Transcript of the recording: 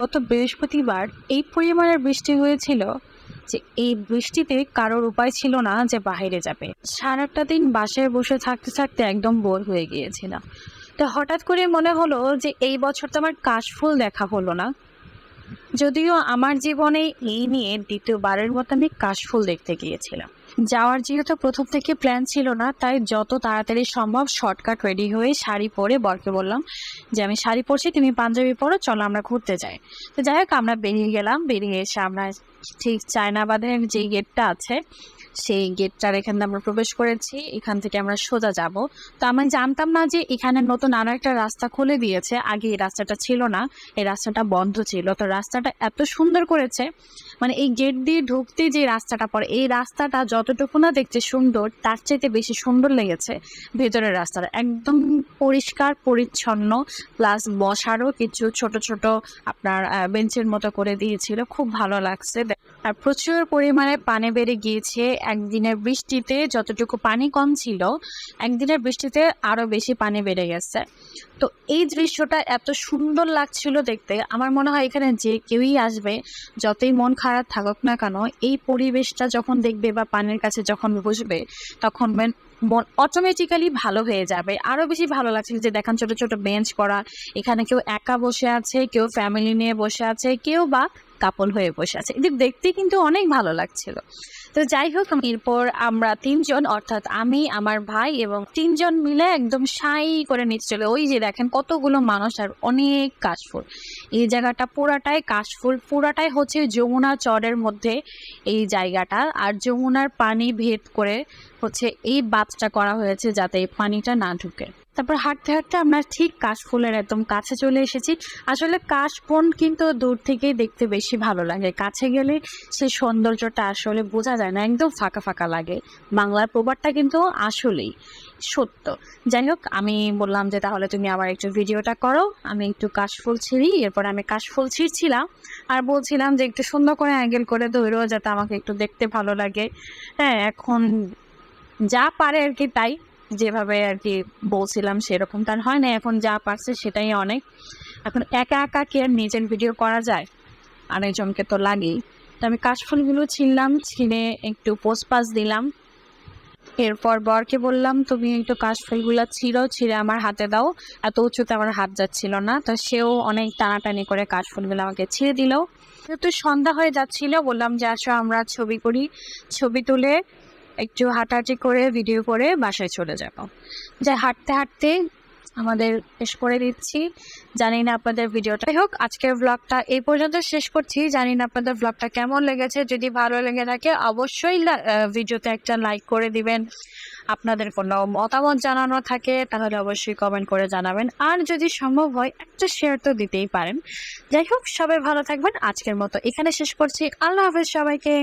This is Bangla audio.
গত বৃহস্পতিবার এই পরিমাণের বৃষ্টি হয়েছিল যে এই বৃষ্টিতে কারোর উপায় ছিল না যে বাইরে যাবে। সারাটা দিন বাসায় বসে থাকতে থাকতে একদম বোর হয়ে গিয়েছিলাম। তো হঠাৎ করে মনে হলো যে এই বছর তো আমার কাশফুল দেখা হলো না। যদিও আমার জীবনে এই নিয়ে দ্বিতীয়বারের মতো আমি কাশফুল দেখতে গিয়েছিলাম। যাওয়ার যেহেতু প্রথম থেকে প্ল্যান ছিল না, তাই যত তাড়াতাড়ি সম্ভব শর্টকাট রেডি হয়ে শাড়ি পরে বরকে বললাম যে, আমি শাড়ি পরছি, তুমি পাঞ্জাবি পরো, চলো আমরা ঘুরতে যাই। তো যাই হোক, আমরা বেরিয়ে গেলাম। বেরিয়ে এসে আমরা ঠিক চায়নাবাদের যে গেটটা আছে, সেই গেটটার এখান দিয়ে আমরা প্রবেশ করেছি। এখান থেকে আমরা সোজা যাব। তো আমি জানতাম না যে এখানে নতুন আরও একটা রাস্তা খুলে দিয়েছে। আগে এই রাস্তাটা ছিল না, এই রাস্তাটা বন্ধ ছিল। তো রাস্তাটা এত সুন্দর করেছে মানে এই গেট দিয়ে ঢুকতে যে রাস্তাটা পড়ে, এই রাস্তাটা যতটুকু না দেখতে সুন্দর, তার চাইতে বেশি সুন্দর লেগেছে ভেতরের রাস্তাটা। একদম পরিষ্কার, পরিচ্ছন্ন প্লাস বসারও কিছু ছোট ছোট আপনার বেঞ্চের মতো করে দিয়েছিল। খুব ভালো লাগছে। আর প্রচুর পরিমাণে পানি বেড়ে গিয়েছে। একদিনের বৃষ্টিতে যতটুকু পানি কম ছিল, একদিনের বৃষ্টিতে আরও বেশি পানি বেড়ে গেছে। তো এই দৃশ্যটা এত সুন্দর লাগছিল দেখতে। আমার মনে হয় এখানে যে কেউই আসবে, যতই মন খারাপ থাকুক না কেন, এই পরিবেশটা যখন দেখবে বা পানির কাছে যখন বসবে, তখন মন- অটোমেটিক্যালি ভালো হয়ে যাবে। আরও বেশি ভালো লাগছিল যে দেখান ছোট ছোট বেঞ্চ করা এখানে কেউ একা বসে আছে, কেউ ফ্যামিলি নিয়ে বসে আছে, কেউ বা কাপল হয়ে বসে আছে। এদের দেখতে কিন্তু অনেক ভালো লাগছিল। তো যাই হোক, এরপর আমরা তিনজন, অর্থাৎ আমি, আমার ভাই এবং তিনজন মিলে একদম সাই করে নিচে চলে। ওই যে দেখেন কতগুলো মানুষ আর অনেক কাশফুল। এই জায়গাটা পুরাটাই কাশফুল। পুরাটাই হচ্ছে যমুনা চরের মধ্যে এই জায়গাটা। আর যমুনার পানি ভেদ করে হচ্ছে এই বাঁধটা করা হয়েছে যাতে এই পানিটা না ঢুকে। তারপর হাঁটতে হাঁটতে আমরা ঠিক কাশফুলের একদম কাছে চলে এসেছি। আসলে কাশবন কিন্তু দূর থেকেই দেখতে বেশি ভালো লাগে। কাছে গেলে সেই সৌন্দর্যটা আসলে বোঝা যায় না, একদম ফাঁকা ফাঁকা লাগে। বাংলার প্রবাদটা কিন্তু আসলেই সত্য। যাই হোক, আমি বললাম যে তাহলে তুমি আবার একটু ভিডিওটা করো। আমি একটু কাশফুল ছিঁড়ি, এরপর আমি কাশফুল ছিঁড়ছিলাম। আর বলছিলাম যে একটু সুন্দর করে অ্যাঙ্গেল করে ধরো যাতে আমাকে একটু দেখতে ভালো লাগে। হ্যাঁ এখন যা পারে আর কি তাই। যেভাবে আর কি বলছিলাম সেরকম তার হয় না, এখন যা পারছে সেটাই অনেক। এখন একা একা কি আর নিজের ভিডিও করা যায়? আরেকজনকে তো লাগেই। তো আমি কাশফুলগুলো ছিঁড়লাম ছিঁড়ে একটু পোস্ট পাস দিলাম। এরপর বরকে বললাম, তুমি একটু কাশফুলগুলো ছিঁড়ো, ছিঁড়ে আমার হাতে দাও। এত উঁচুতে আমার হাত যাচ্ছিল না। তো সেও অনেক টানাটানি করে কাশফুলগুলো আমাকে ছিঁড়ে দিল। যেহেতু সন্ধ্যা হয়ে যাচ্ছিল, বললাম যে, আসো, আমরা ছবি করি। ছবি তুলে একটু হাঁটাহাঁটি করে ভিডিও করে বাসায় চলে যাব। যাই, হাঁটতে হাঁটতে আমাদের শেষ করে দিচ্ছি। জানি না আপনাদের ভিডিওটা যাই হোক, আজকের ব্লগটা এই পর্যন্ত শেষ করছি। জানি না আপনাদের ব্লগটা কেমন লেগেছে। যদি ভালো লেগে থাকে, অবশ্যই ভিডিওতে একটা লাইক করে দিবেন। আপনাদের কোনো মতামত জানানো থাকে, তাহলে অবশ্যই কমেন্ট করে জানাবেন। আর যদি সম্ভব হয়, একটা শেয়ার তো দিতেই পারেন। যাই হোক, সবাই ভালো থাকবেন। আজকের মতো এখানে শেষ করছি। আল্লাহ হাফেজ সবাইকে।